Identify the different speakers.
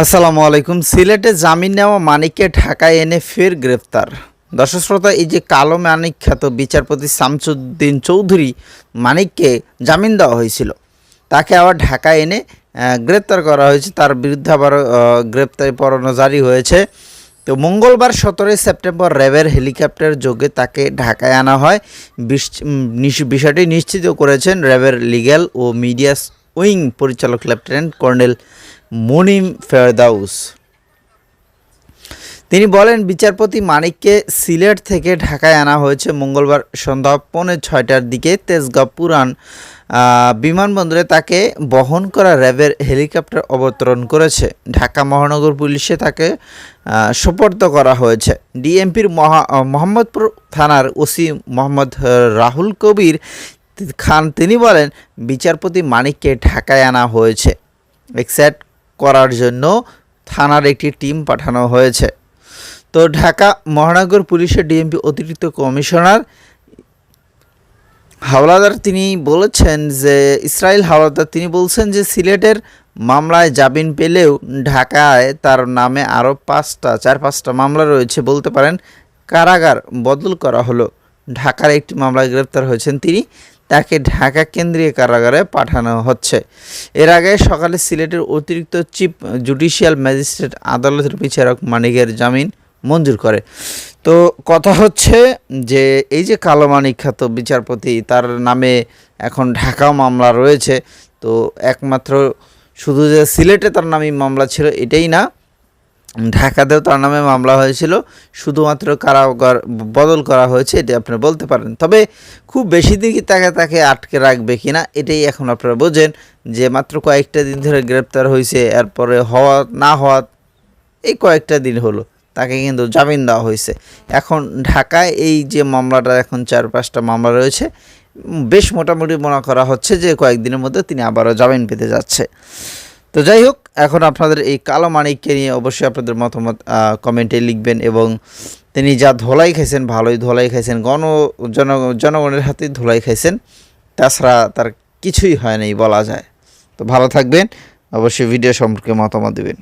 Speaker 1: আসসালামু আলাইকুম। সিলেটে জামিন নেওয়া মানিককে ঢাকায় এনে ফের গ্রেফতার। দর্শক শ্রোতা, এই যে কালো মানিক খ্যাত বিচারপতি শামসুদ্দিন চৌধুরী মানিককে জামিন দেওয়া হয়েছিল, তাকে আবার ঢাকায় এনে গ্রেপ্তার করা হয়েছে। তার বিরুদ্ধে আবার গ্রেপ্তারি পরোয়ানা জারি হয়েছে। তো মঙ্গলবার সতেরোই সেপ্টেম্বর র্যাবের হেলিকপ্টার যোগে তাকে ঢাকায় আনা হয়। বিষয়টি নিশ্চিত করেছেন র্যাবের লিগ্যাল ও মিডিয়া উইং পরিচালক লেফটেন্যান্ট কর্নেল মুনিম ফেরদাউস। তিনি বলেন, বিচারপতি মানিককে সিলেট থেকে ঢাকায় আনা হয়েছে। মঙ্গলবার সন্ধ্যা পৌনে ছয়টার দিকে তেজগাঁও পুরান বিমানবন্দরে তাকে বহন করা র্যাবের হেলিকপ্টার অবতরণ করেছে। ঢাকা মহানগর পুলিশে তাকে সোপর্দ করা হয়েছে। ডিএমপির মোহাম্মদপুর থানার ওসি মোহাম্মদ রাহুল কবির খান, তিনি বলেন, বিচারপতি মানিককে ঢাকায় আনা হয়েছে। এক্সেট করার জন্য থানার একটি টিম পাঠানো হয়েছে। তো ঢাকা মহানগর পুলিশের ডিএমপি অতিরিক্ত কমিশনার হাওলাদার তিনি বলেছেন যে ইসরায়েল হাওলাদার তিনি বলছেন যে, সিলেটের মামলায় জামিন পেলেও ঢাকায় তার নামে আরও পাঁচটা, চার পাঁচটা মামলা রয়েছে বলতে পারেন। কারাগার বদল করা হলো। ঢাকার একটি মামলায় গ্রেপ্তার হয়েছেন তিনি। তাকে ঢাকা কেন্দ্রীয় কারাগারে পাঠানো হচ্ছে। এর আগে সকালে সিলেটের অতিরিক্ত চিফ জুডিশিয়াল ম্যাজিস্ট্রেট আদালতের বিচারক মানিকের জামিন মঞ্জুর করে। তো কথা হচ্ছে যে, এই যে কালো মানিক খ্যাত বিচারপতি, তার নামে এখন ঢাকা মামলা রয়েছে। তো একমাত্র শুধু যে সিলেটে তার নামে মামলা ছিল এটাই না ঢাকাতেও তার নামে মামলা হয়েছিল। শুধুমাত্র কারাগার বদল করা হয়েছে, এটি আপনি বলতে পারেন। তবে খুব বেশি দিন তাকে তাকে আটকে রাখবে কিনা, এটাই এখন আপনারা বোঝেন যে মাত্র কয়েকটা দিন ধরে গ্রেপ্তার হয়েছে, এরপরে হওয়া, না হওয়া, এই কয়েকটা দিন হলো। তাকে কিন্তু জামিন দেওয়া হয়েছে। এখন ঢাকায় এই যে মামলাটা, এখন চার পাঁচটা মামলা রয়েছে, বেশ মোটামুটি মনে করা হচ্ছে যে কয়েকদিনের মধ্যে তিনি আবারও জামিন পেতে যাচ্ছে। তো যাই হোক এখন আপনাদের এই কালো মানিককে নিয়ে অবশ্যই আপনাদের মতামত কমেন্টে লিখবেন এবং তিনি যা ধোলাই খাইছেন ভালোই ধোলাই খাইছেন, গণ, জন, জনগণের হাতে ধোলাই খাইছেন, তাছাড়া তার কিছুই হয় নাই বলা যায়। তো ভালো থাকবেন, অবশ্যই ভিডিও সম্পর্কে মতামত দেবেন।